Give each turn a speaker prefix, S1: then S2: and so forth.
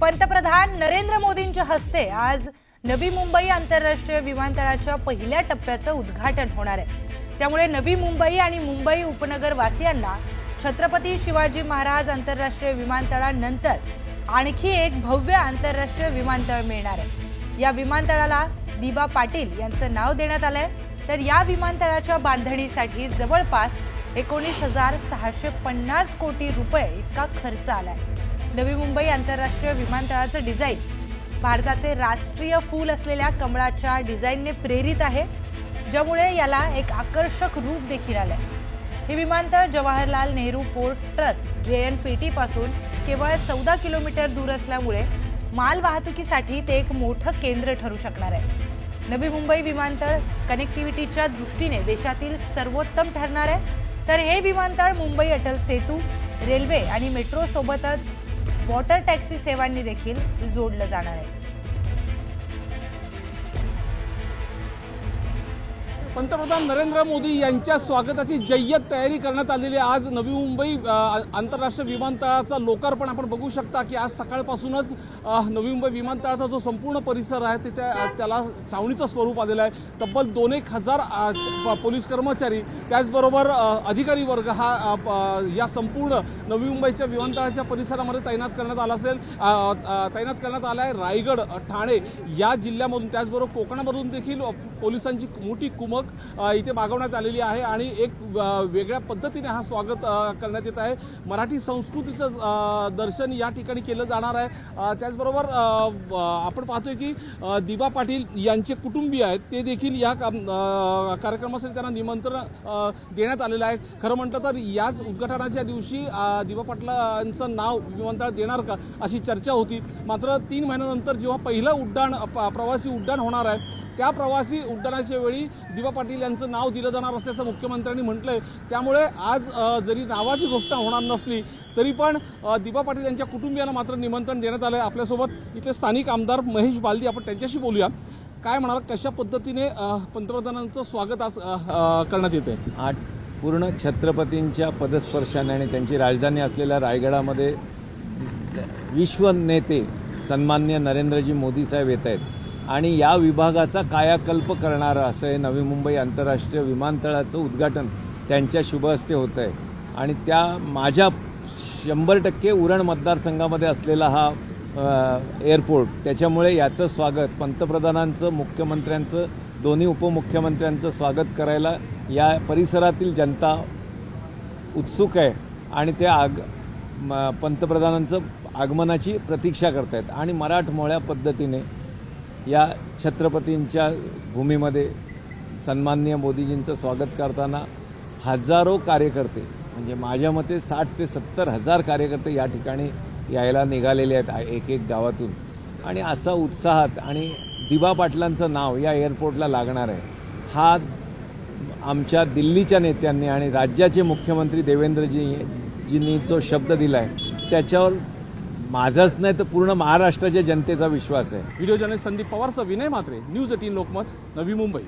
S1: पंतप्रधान नरेंद्र मोदींच्या हस्ते आज नवी मुंबई आंतरराष्ट्रीय विमानतळाच्या पहिल्या टप्प्याचं उद्घाटन होणार आहे. त्यामुळे नवी मुंबई आणि मुंबई उपनगर वासियांना छत्रपती शिवाजी महाराज आंतरराष्ट्रीय विमानतळानंतर आणखी एक भव्य आंतरराष्ट्रीय विमानतळ मिळणार आहे. या विमानतळाला दिबा पाटील यांचं नाव देण्यात आलंय. तर या विमानतळाच्या बांधणीसाठी जवळपास एकोणीस हजार सहाशे पन्नास कोटी रुपये इतका खर्च आलाय. नवी मुंबई आंतरराष्ट्रीय विमानतळाचं डिझाईन. भारताचे राष्ट्रीय फूल असलेल्या कमळाच्या डिझाईनने प्रेरित आहे ज्यामुळे याला एक आकर्षक रूप देखील आलं हे विमानतळ Jawaharlal Nehru port trust J N P टीपासून केवळ चौदा किलोमीटर दूर असल्यामुळे माल वाहतुकीसाठी ते एक मोठं केंद्र ठरू शकणार आहे. नवी मुंबई विमानतळ कनेक्टिव्हिटीच्या दृष्टीने देशातील सर्वोत्तम ठरणार आहे. तर हे विमानतळ मुंबई अटल सेतू रेल्वे आणि मेट्रोसोबतच वॉटर टॅक्सी सेवांनी देखील जोडलं जाणार आहे.
S2: पंतप्रधान नरेंद्र मोदी यांच्या स्वागताची जय्यत तयारी करण्यात आलेली आहे. आज नवी मुंबई आंतरराष्ट्रीय विमानतळाचं लोकार्पण आपण बघू शकता की आज सकाळपासूनच नवी मुंबई विमानतळाचा जो संपूर्ण परिसर आहे तिथे त्याला छावणीचं स्वरूप आलेलं आहे. तब्बल दोन एक हजार पोलीस कर्मचारी त्याचबरोबर अधिकारी वर्ग हा प- या संपूर्ण नवी मुंबईच्या विमानतळाच्या परिसरामध्ये तैनात करण्यात आला असेल. तैनात करण्यात आला आहे रायगड ठाणे या जिल्ह्यामधून. त्याचबरोबर कोकणामधून देखील पोलिसांची मोठी कुमक अ, इथे मागवण्यात आलेली आहे आणि एक वेगळ्या पद्धतीने हा स्वागत करण्यात येत आहे. मराठी संस्कृतीचं दर्शन या ठिकाणी केलं जाणार आहे. त्याचबरोबर आपण पाहतोय की दिवा दिबा पाटील यांचे कुटुंबीय आहेत. ते देखील या कार्यक्रमासाठी त्यांना निमंत्रण देण्यात आलेलं आहे. खरं म्हटलं तर याच उद्घाटनाच्या दिवशी दिवा दिबा पाटलांचं नाव विमानतळ देणार का अशी चर्चा होती. मात्र तीन महिन्यानंतर जेव्हा पहिलं उड्डाण प- प्रवासी उड्डाण होणार आहे त्या प्रवासी उड्डाणाच्या वेळी दिवा पाटील यांचं नाव दिलं जाणार असल्याचं मुख्यमंत्र्यांनी म्हटलंय. त्यामुळे आज जरी नावाची घोषणा होणार नसली तरी पण अ, दिबा पाटील यांच्या कुटुंबियांना मात्र निमंत्रण देण्यात आलंय. आपल्यासोबत इथले स्थानिक आमदार महेश बालदी आपण त्यांच्याशी बोलूया. काय म्हणाल कशा पद्धतीने पंतप्रधानांचं स्वागत आज करण्यात अ, करण्यात येते
S3: आठ पूर्ण छत्रपतींच्या पदस्पर्शाने आणि त्यांची राजधानी असलेल्या रायगडामध्ये विश्व नेते सन्मान्य नरेंद्रजी मोदी साहेब येत आहेत. आणि या विभागाचा कायाकल्प करणारं असं हे नवी मुंबई आंतरराष्ट्रीय विमानतळाचं उद्घाटन त्यांच्या शुभहस्ते होत आहे. आणि त्या माझ्या शंभर टक्के उरण मतदारसंघामध्ये असलेला हा एअरपोर्ट त्याच्यामुळे याचं स्वागत पंतप्रधानांचं मुख्यमंत्र्यांचं दोन्ही उपमुख्यमंत्र्यांचं स्वागत करायला या परिसरातील जनता उत्सुक आहे आणि ते आग म- पंतप्रधानांचं आगमनाची प्रतीक्षा करत आहेत आणि मराठमोळ्या पद्धतीने या छत्रपतींच्या भूमीमध्ये सन्माननीय मोदीजींचं स्वागत करताना हजारो कार्यकर्ते म्हणजे माझ्या मते साठ ते सत्तर हजार कार्यकर्ते या ठिकाणी यायला निघालेले आहेत एक एक गावातून. आणि असा उत्साहात आणि दिबा पाटलांचं नाव या एअरपोर्टला लागणार आहे. हा आमच्या दिल्लीच्या नेत्यांनी आणि राज्याचे मुख्यमंत्री देवेंद्रजी जींनी जो शब्द दिला आहे त्याच्यावर माझाच नाही तर पूर्ण महाराष्ट्राच्या जनतेचा विश्वास आहे.
S2: व्हिडिओ जर्नलिस्ट संदीप पवारसह विनय मात्रे न्यूज एटीन लोकमत नवी मुंबई.